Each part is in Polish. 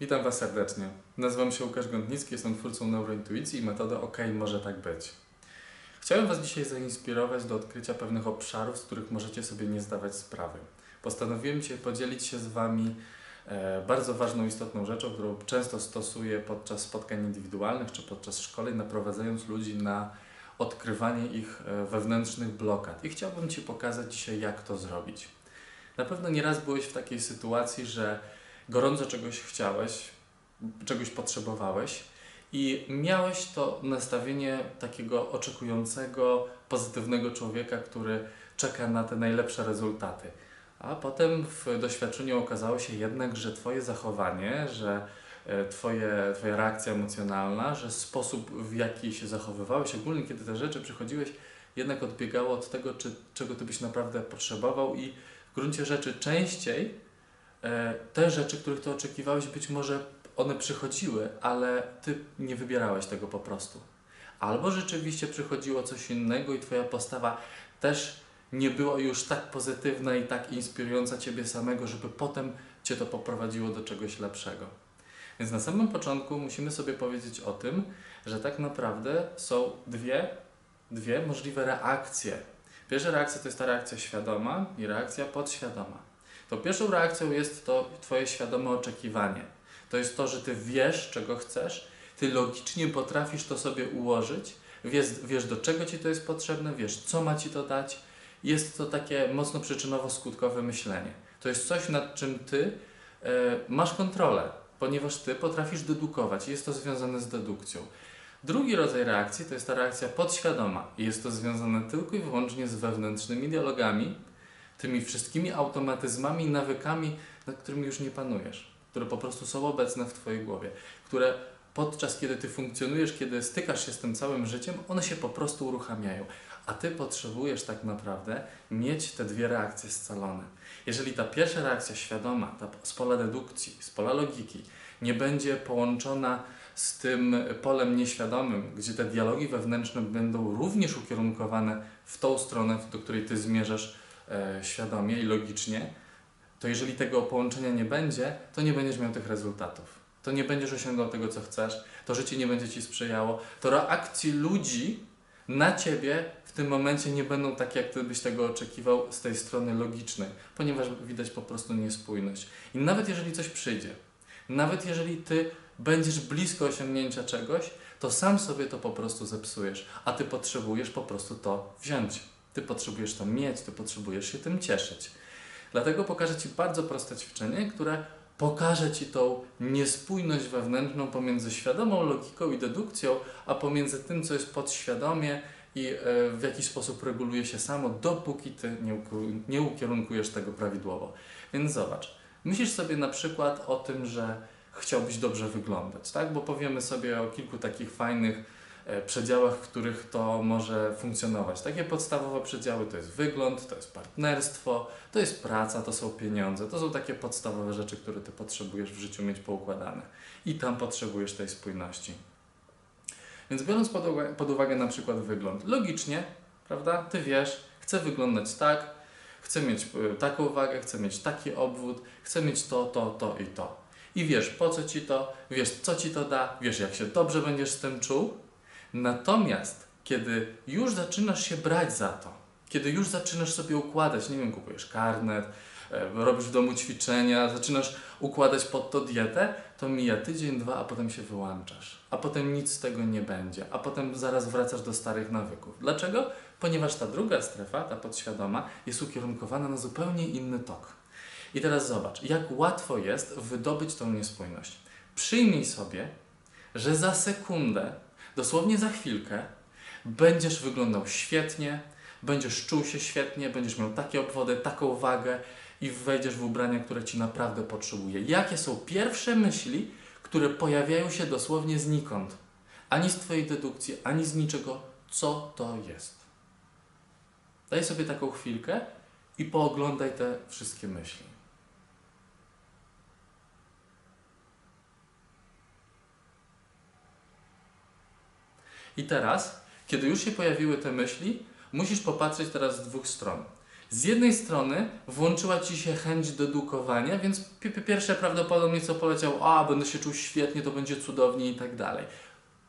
Witam Was serdecznie. Nazywam się Łukasz Gądnicki, jestem twórcą neurointuicji i metody OK może tak być. Chciałem Was dzisiaj zainspirować do odkrycia pewnych obszarów, z których możecie sobie nie zdawać sprawy. Postanowiłem dzisiaj podzielić się z Wami e, bardzo ważną, istotną rzeczą, którą często stosuję podczas spotkań indywidualnych czy podczas szkoleń, naprowadzając ludzi na odkrywanie ich e, wewnętrznych blokad. I chciałbym Ci pokazać dzisiaj, jak to zrobić. Na pewno nieraz byłeś w takiej sytuacji, że gorąco czegoś chciałeś, czegoś potrzebowałeś i miałeś to nastawienie takiego oczekującego, pozytywnego człowieka, który czeka na te najlepsze rezultaty. A potem w doświadczeniu okazało się jednak, że Twoje zachowanie, że e, twoje, Twoja reakcja emocjonalna, że sposób w jaki się zachowywałeś, ogólnie kiedy te rzeczy przychodziłeś, jednak odbiegało od tego, czy, czego Ty byś naprawdę potrzebował i w gruncie rzeczy częściej te rzeczy, których Ty oczekiwałeś, być może one przychodziły, ale Ty nie wybierałeś tego po prostu. Albo rzeczywiście przychodziło coś innego i Twoja postawa też nie była już tak pozytywna i tak inspirująca Ciebie samego, żeby potem Cię to poprowadziło do czegoś lepszego. Więc na samym początku musimy sobie powiedzieć o tym, że tak naprawdę są dwie, dwie możliwe reakcje. Pierwsza reakcja to jest ta reakcja świadoma i reakcja podświadoma. To pierwszą reakcją jest to Twoje świadome oczekiwanie. To jest to, że Ty wiesz, czego chcesz, Ty logicznie potrafisz to sobie ułożyć, wiesz, wiesz do czego Ci to jest potrzebne, wiesz, co ma Ci to dać. Jest to takie mocno przyczynowo-skutkowe myślenie. To jest coś, nad czym Ty e, masz kontrolę, ponieważ Ty potrafisz dedukować jest to związane z dedukcją. Drugi rodzaj reakcji to jest ta reakcja podświadoma jest to związane tylko i wyłącznie z wewnętrznymi dialogami, tymi wszystkimi automatyzmami nawykami, nad którymi już nie panujesz, które po prostu są obecne w Twojej głowie, które podczas kiedy Ty funkcjonujesz, kiedy stykasz się z tym całym życiem, one się po prostu uruchamiają. A Ty potrzebujesz tak naprawdę mieć te dwie reakcje scalone. Jeżeli ta pierwsza reakcja świadoma, ta z pola dedukcji, z pola logiki, nie będzie połączona z tym polem nieświadomym, gdzie te dialogi wewnętrzne będą również ukierunkowane w tą stronę, do której Ty zmierzasz świadomie i logicznie, to jeżeli tego połączenia nie będzie, to nie będziesz miał tych rezultatów. To nie będziesz osiągał tego, co chcesz, to życie nie będzie Ci sprzyjało, to reakcje ludzi na Ciebie w tym momencie nie będą takie, jak Ty byś tego oczekiwał z tej strony logicznej, ponieważ widać po prostu niespójność. I nawet jeżeli coś przyjdzie, nawet jeżeli Ty będziesz blisko osiągnięcia czegoś, to sam sobie to po prostu zepsujesz, a Ty potrzebujesz po prostu to wziąć. Ty potrzebujesz to mieć, Ty potrzebujesz się tym cieszyć. Dlatego pokażę Ci bardzo proste ćwiczenie, które pokaże Ci tą niespójność wewnętrzną pomiędzy świadomą logiką i dedukcją, a pomiędzy tym, co jest podświadomie i e, w jaki sposób reguluje się samo, dopóki Ty nie, ukierunkujesz tego prawidłowo. Więc zobacz, myślisz sobie na przykład o tym, że chciałbyś dobrze wyglądać, tak? Bo powiemy sobie o kilku takich fajnych przedziałach, w których to może funkcjonować. Takie podstawowe przedziały to jest wygląd, to jest partnerstwo, to jest praca, to są pieniądze. To są takie podstawowe rzeczy, które ty potrzebujesz w życiu mieć poukładane. I tam potrzebujesz tej spójności. Więc biorąc pod uwagę, pod uwagę na przykład wygląd, logicznie, prawda, ty wiesz, chcę wyglądać tak, chcę mieć y, taką wagę, chcę mieć taki obwód, chcę mieć to, to, to i to. I wiesz, po co ci to, wiesz, co ci to da, wiesz, jak się dobrze będziesz z tym czuł. Natomiast, kiedy już zaczynasz się brać za to, kiedy już zaczynasz sobie układać, nie wiem, kupujesz karnet, e, robisz w domu ćwiczenia, zaczynasz układać pod to dietę, to mija tydzień, dwa, a potem się wyłączasz. A potem nic z tego nie będzie. A potem zaraz wracasz do starych nawyków. Dlaczego? Ponieważ ta druga strefa, ta podświadoma, jest ukierunkowana na zupełnie inny tok. I teraz zobacz, jak łatwo jest wydobyć tą niespójność. Przyjmij sobie, że za sekundę, dosłownie za chwilkę, będziesz wyglądał świetnie, będziesz czuł się świetnie, będziesz miał takie obwody, taką wagę i wejdziesz w ubrania, które ci naprawdę potrzebuje. Jakie są pierwsze myśli, które pojawiają się dosłownie znikąd? Ani z Twojej dedukcji, ani z niczego, co to jest. Daj sobie taką chwilkę i pooglądaj te wszystkie myśli. I teraz, kiedy już się pojawiły te myśli, musisz popatrzeć teraz z dwóch stron. Z jednej strony włączyła ci się chęć dedukowania, więc pi- pi- pierwsze prawdopodobnie co poleciał, a będę się czuł świetnie, to będzie cudownie i tak dalej.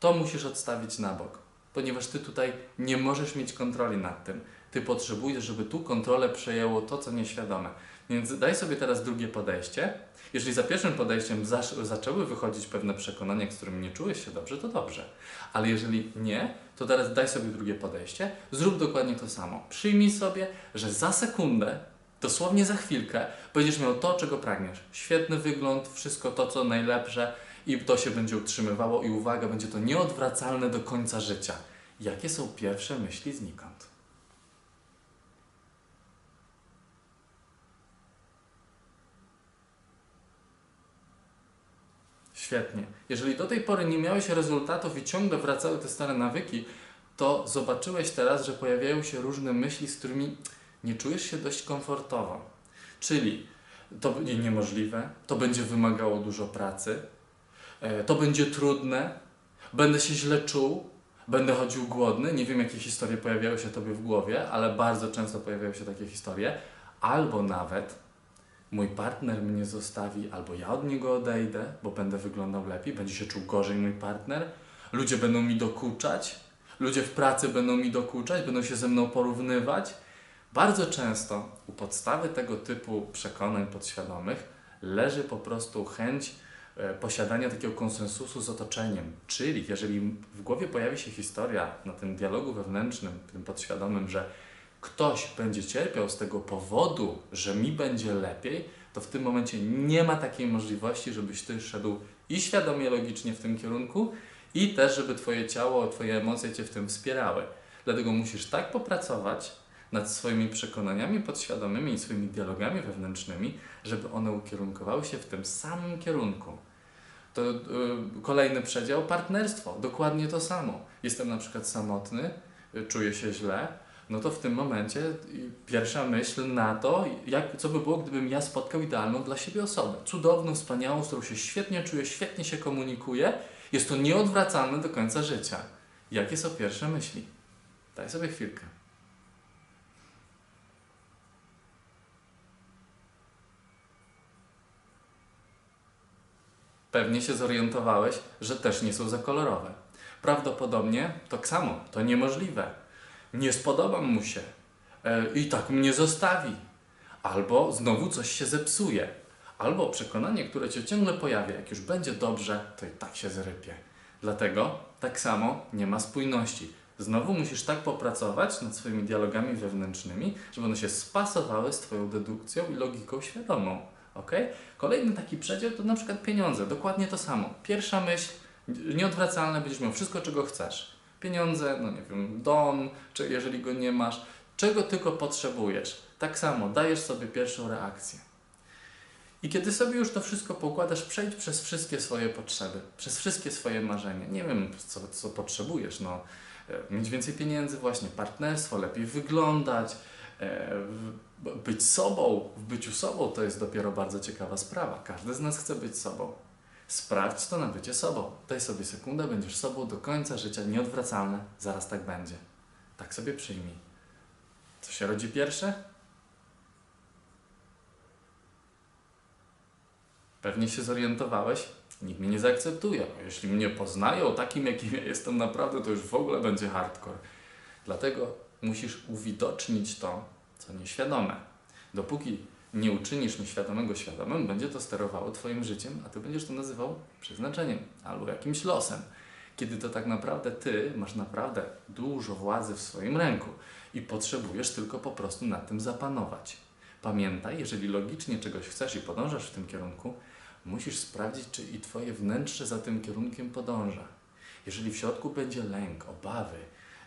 To musisz odstawić na bok, ponieważ ty tutaj nie możesz mieć kontroli nad tym. Ty potrzebujesz, żeby tu kontrolę przejęło to, co nieświadome. Więc daj sobie teraz drugie podejście. Jeżeli za pierwszym podejściem zaczęły wychodzić pewne przekonania, z którymi nie czułeś się dobrze, to dobrze. Ale jeżeli nie, to teraz daj sobie drugie podejście, zrób dokładnie to samo. Przyjmij sobie, że za sekundę, dosłownie za chwilkę, będziesz miał to, czego pragniesz. Świetny wygląd, wszystko to, co najlepsze i to się będzie utrzymywało i uwaga, będzie to nieodwracalne do końca życia. Jakie są pierwsze myśli znikąd? Świetnie. Jeżeli do tej pory nie miałeś rezultatów i ciągle wracały te stare nawyki, to zobaczyłeś teraz, że pojawiają się różne myśli, z którymi nie czujesz się dość komfortowo. Czyli to będzie niemożliwe, to będzie wymagało dużo pracy, e, to będzie trudne, będę się źle czuł, będę chodził głodny. Nie wiem, jakie historie pojawiały się tobie w głowie, ale bardzo często pojawiają się takie historie. Albo nawet mój partner mnie zostawi, albo ja od niego odejdę, bo będę wyglądał lepiej, będzie się czuł gorzej mój partner, ludzie będą mi dokuczać, ludzie w pracy będą mi dokuczać, będą się ze mną porównywać. Bardzo często u podstawy tego typu przekonań podświadomych leży po prostu chęć e, posiadania takiego konsensusu z otoczeniem. Czyli jeżeli w głowie pojawi się historia na tym dialogu wewnętrznym, tym podświadomym, że ktoś będzie cierpiał z tego powodu, że mi będzie lepiej, to w tym momencie nie ma takiej możliwości, żebyś ty szedł i świadomie, logicznie w tym kierunku, i też, żeby twoje ciało, twoje emocje cię w tym wspierały. Dlatego musisz tak popracować nad swoimi przekonaniami podświadomymi i swoimi dialogami wewnętrznymi, żeby one ukierunkowały się w tym samym kierunku. To y, kolejny przedział partnerstwo, dokładnie to samo. Jestem na przykład samotny, y, czuję się źle, no to w tym momencie pierwsza myśl na to, jak, co by było, gdybym ja spotkał idealną dla siebie osobę. Cudowną, wspaniałą, z którą się świetnie czuję, świetnie się komunikuję. Jest to nieodwracalne do końca życia. Jakie są pierwsze myśli? Daj sobie chwilkę. Pewnie się zorientowałeś, że też nie są za kolorowe. Prawdopodobnie to samo, to niemożliwe. Nie spodobam mu się e, i tak mnie zostawi. Albo znowu coś się zepsuje. Albo przekonanie, które cię ciągle pojawia, jak już będzie dobrze, to i tak się zrypie. Dlatego tak samo nie ma spójności. Znowu musisz tak popracować nad swoimi dialogami wewnętrznymi, żeby one się spasowały z Twoją dedukcją i logiką świadomą. Ok? Kolejny taki przedział to na przykład pieniądze. Dokładnie to samo. Pierwsza myśl, nieodwracalne, będziesz miał wszystko, czego chcesz. Pieniądze, no nie wiem, dom, czy jeżeli go nie masz, czego tylko potrzebujesz. Tak samo, dajesz sobie pierwszą reakcję. I kiedy sobie już to wszystko poukładasz, przejdź przez wszystkie swoje potrzeby, przez wszystkie swoje marzenia. Nie wiem, co, co potrzebujesz, no. e, Mieć więcej pieniędzy, właśnie partnerstwo, lepiej wyglądać, e, być sobą, w byciu sobą to jest dopiero bardzo ciekawa sprawa. Każdy z nas chce być sobą. Sprawdź to na bycie sobą. Daj sobie sekundę, będziesz sobą do końca życia, nieodwracalne. Zaraz tak będzie. Tak sobie przyjmij. Co się rodzi pierwsze? Pewnie się zorientowałeś. Nikt mnie nie zaakceptuje. Jeśli mnie poznają takim, jakim ja jestem naprawdę, to już w ogóle będzie hardcore. Dlatego musisz uwidocznić to, co nieświadome. Dopóki nie uczynisz nieświadomego świadomym, będzie to sterowało Twoim życiem, a Ty będziesz to nazywał przeznaczeniem albo jakimś losem. Kiedy to tak naprawdę Ty masz naprawdę dużo władzy w swoim ręku i potrzebujesz tylko po prostu nad tym zapanować. Pamiętaj, jeżeli logicznie czegoś chcesz i podążasz w tym kierunku, musisz sprawdzić, czy i Twoje wnętrze za tym kierunkiem podąża. Jeżeli w środku będzie lęk, obawy,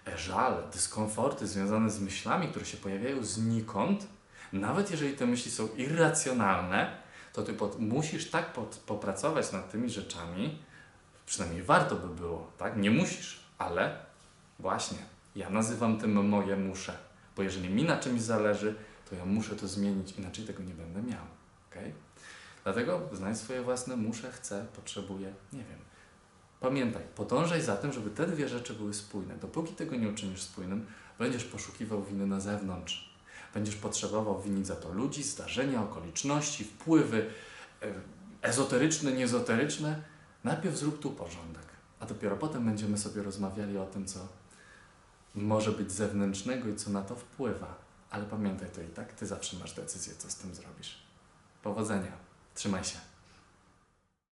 e, żal, dyskomforty związane z myślami, które się pojawiają znikąd, nawet jeżeli te myśli są irracjonalne, to ty pod, musisz tak pod, popracować nad tymi rzeczami, przynajmniej warto by było, tak? Nie musisz, ale właśnie, ja nazywam tym moje muszę, bo jeżeli mi na czymś zależy, to ja muszę to zmienić, inaczej tego nie będę miał, ok? Dlatego znajdź swoje własne muszę, chcę, potrzebuję, nie wiem. Pamiętaj, podążaj za tym, żeby te dwie rzeczy były spójne. Dopóki tego nie uczynisz spójnym, będziesz poszukiwał winy na zewnątrz. Będziesz potrzebował winić za to ludzi, zdarzenia, okoliczności, wpływy e, ezoteryczne, niezoteryczne. Najpierw zrób tu porządek, a dopiero potem będziemy sobie rozmawiali o tym, co może być zewnętrznego i co na to wpływa. Ale pamiętaj to i tak, ty zawsze masz decyzję, co z tym zrobisz. Powodzenia. Trzymaj się.